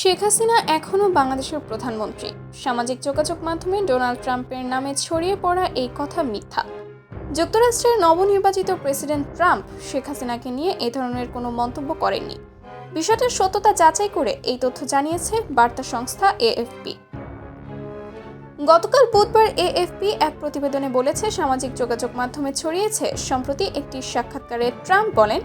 শেখ হাসিনা এখনও বাংলাদেশের প্রধানমন্ত্রী। সামাজিক যোগাযোগ মাধ্যমে ডোনাল্ড ট্রাম্পের নামে ছড়িয়ে পড়া এই কথা মিথ্যা। যুক্তরাষ্ট্রের নবনির্বাচিত প্রেসিডেন্ট ট্রাম্প শেখ হাসিনাকে নিয়ে এ ধরনের কোনো মন্তব্য করেননি। বিষয়টির সত্যতা যাচাই করে এই তথ্য জানিয়েছে বার্তা সংস্থা এএফপি। গতকাল বুধবার এএফপি এক প্রতিবেদনে বলেছে, সামাজিক যোগাযোগ মাধ্যমে ছড়িয়েছে সম্প্রতি একটি সাক্ষাৎকারে ট্রাম্প বলেন,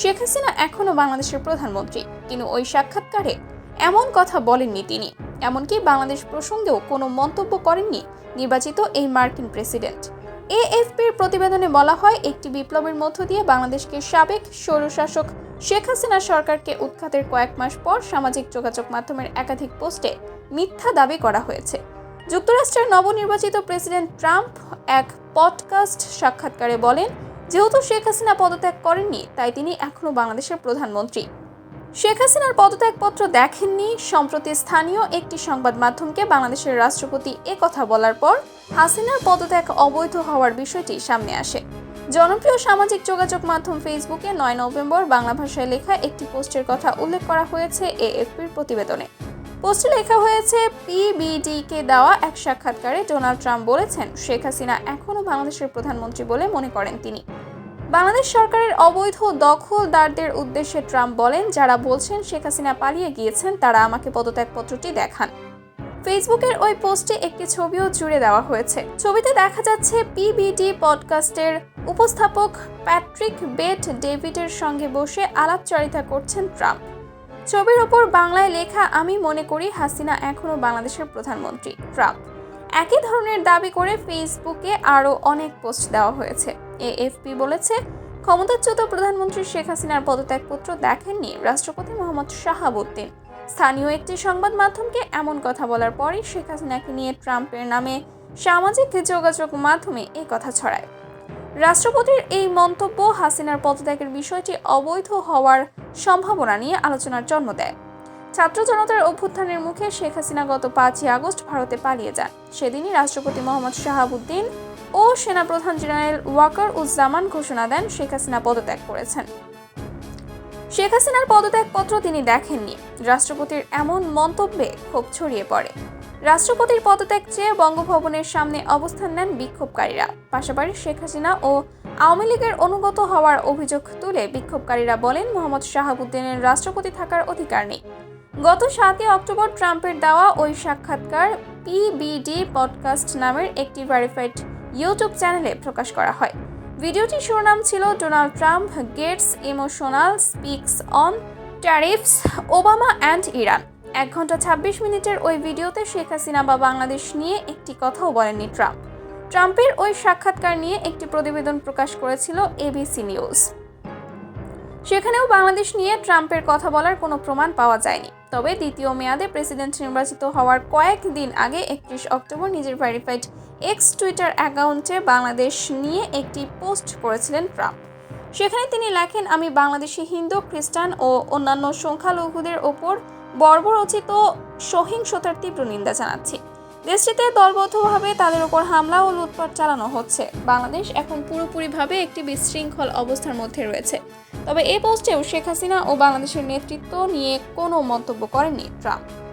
শেখ হাসিনা এখনও বাংলাদেশের প্রধানমন্ত্রী। কিন্তু ওই সাক্ষাৎকারে এমন কথা বলেননি তিনি। এমনকি বাংলাদেশ প্রসঙ্গেও কোনো মন্তব্য করেননি নির্বাচিত এই মার্কিন প্রেসিডেন্ট। এএফপির প্রতিবেদনে বলা হয়, একটি বিপ্লবের মধ্য দিয়ে বাংলাদেশকে সাবেক স্বৈরশাসক শেখ হাসিনা সরকারকে উৎখাতের কয়েক মাস পর সামাজিক যোগাযোগ মাধ্যমের একাধিক পোস্টে মিথ্যা দাবি করা হয়েছে। যুক্তরাষ্ট্রের নবনির্বাচিত প্রেসিডেন্ট ট্রাম্প এক পডকাস্ট সাক্ষাৎকারে বলেন, যেহেতু শেখ হাসিনা পদত্যাগ করেননি, তাই তিনি এখনও বাংলাদেশের প্রধানমন্ত্রী। শেখ হাসিনার পদত্যাগপত্র দেখেননি। সম্প্রতি স্থানীয় একটি সংবাদ মাধ্যমকে বাংলাদেশের রাষ্ট্রপতি এ কথা বলার পর হাসিনার পদত্যাগ অবৈধ হওয়ার বিষয়টি সামনে আসে। জনপ্রিয় সামাজিক যোগাযোগ মাধ্যম ফেসবুকে নয় নভেম্বর বাংলা ভাষায় লেখা একটি পোস্টের কথা উল্লেখ করা হয়েছে এএফপির প্রতিবেদনে। পোস্টে লেখা হয়েছে, পিবিডিকে দেওয়া এক সাক্ষাৎকারে ডোনাল্ড ট্রাম্প বলেছেন, শেখ হাসিনা এখনও বাংলাদেশের প্রধানমন্ত্রী বলে মনে করেন তিনি। বাংলাদেশ সরকারের অবৈধ দখলদারদের উদ্দেশ্যে ট্রাম্প বলেন, যারা বলছেন শেখ হাসিনা পালিয়ে গিয়েছেন, তারা আমাকে পদত্যাগপত্রটি দেখান। ফেসবুকের ওই পোস্টে একটি ছবিও জুড়ে দেওয়া হয়েছে। ছবিতে দেখা যাচ্ছে পিবিডি পডকাস্টের উপস্থাপক প্যাট্রিক বেট ডেভিডের সঙ্গে বসে আলাপচারিতা করছেন ট্রাম্প। ছবির ওপর বাংলায় লেখা, আমি মনে করি হাসিনা এখনও বাংলাদেশের প্রধানমন্ত্রী ট্রাম্প। একই ধরনের দাবি করে ফেসবুকে আরও অনেক পোস্ট দেওয়া হয়েছে। এএফপি বলেছে, ক্ষমতাচ্যুত প্রধানমন্ত্রী শেখ হাসিনার পদত্যাগপত্র দেখেননি রাষ্ট্রপতি মোহাম্মদ শাহাবুদ্দিন। স্থানীয় একটি সংবাদ মাধ্যমকে এমন কথা বলার পরই শেখ হাসিনাকে নিয়ে ট্রাম্পের নামে সামাজিক যোগাযোগ মাধ্যমে এই কথা ছড়ায়। রাষ্ট্রপতির এই মন্তব্য হাসিনার পদত্যাগের বিষয়টি অবৈধ হওয়ার সম্ভাবনা নিয়ে আলোচনার জন্ম দেয়। ছাত্র জনতার অভ্যুত্থানের মুখে শেখ হাসিনা গত পাঁচই আগস্ট ভারতে পালিয়ে যান। সেদিনই রাষ্ট্রপতি মোহাম্মদ শাহাবুদ্দিন ও সেনাপ্রধান জেনারেল ওয়াকার উজ্জামান ঘোষণা দেন শেখ হাসিনা পদত্যাগ করেছেন। শেখ হাসিনার পদত্যাগপত্র তিনি দেখেননি। রাষ্ট্রপতির এমন মন্তব্যে ক্ষোভ ছড়িয়ে পড়ে। রাষ্ট্রপতির পদত্যাগ চেয়ে বঙ্গভবনের সামনে অবস্থান নেন বিক্ষোভকারীরা। পাশাপাশি শেখ হাসিনা ও আওয়ামী লীগের অনুগত হওয়ার অভিযোগ তুলে বিক্ষোভকারীরা বলেন, মোহাম্মদ শাহাবুদ্দিনের রাষ্ট্রপতি থাকার অধিকার নেই। গত সাতই অক্টোবর ট্রাম্পের দেওয়া ওই সাক্ষাৎকার পিবিডি পডকাস্ট নামের একটি ভেরিফাইড ইউটিউব চ্যানেলে প্রকাশ করা হয়। ভিডিওটির শিরোনাম ছিল Donald Trump, Gates, emotional speaks on tariffs, Obama and Iran. এক ঘণ্টা ছাব্বিশ মিনিটের ওই ভিডিওতে শেখ হাসিনা বা বাংলাদেশ নিয়ে একটি কথাও বলেননি ট্রাম্প। ট্রাম্পের ওই সাক্ষাৎকার নিয়ে একটি প্রতিবেদন প্রকাশ করেছিল এবিসি নিউজ সেখানেও বাংলাদেশ নিয়ে ট্রাম্পের কথা বলার কোনো প্রমাণ পাওয়া যায়নি। তবে দ্বিতীয় মেয়াদে প্রেসিডেন্ট নির্বাচিত হওয়ার কয়েকদিন আগে একত্রিশ অক্টোবর নিজের ভেরিফাইড এক্স টুইটার অ্যাকাউন্টে বাংলাদেশ নিয়ে একটি পোস্ট করেছিলেন ট্রাম্প। সেখানে তিনি লেখেন, আমি বাংলাদেশি হিন্দু, খ্রিস্টান ও অন্যান্য সংখ্যালঘুদের ওপর বর্বরচিত সহিংসতার তীব্র নিন্দা জানাচ্ছি। দেশটিতে দলবদ্ধভাবে তাদের ওপর হামলা ও লুটপাট চালানো হচ্ছে। বাংলাদেশ এখন পুরোপুরিভাবে একটি বিশৃঙ্খল অবস্থার মধ্যে রয়েছে। তবে এই পোস্টেও শেখ হাসিনা ও বাংলাদেশের নেতৃত্ব নিয়ে কোনো মন্তব্য করেননি ট্রাম্প।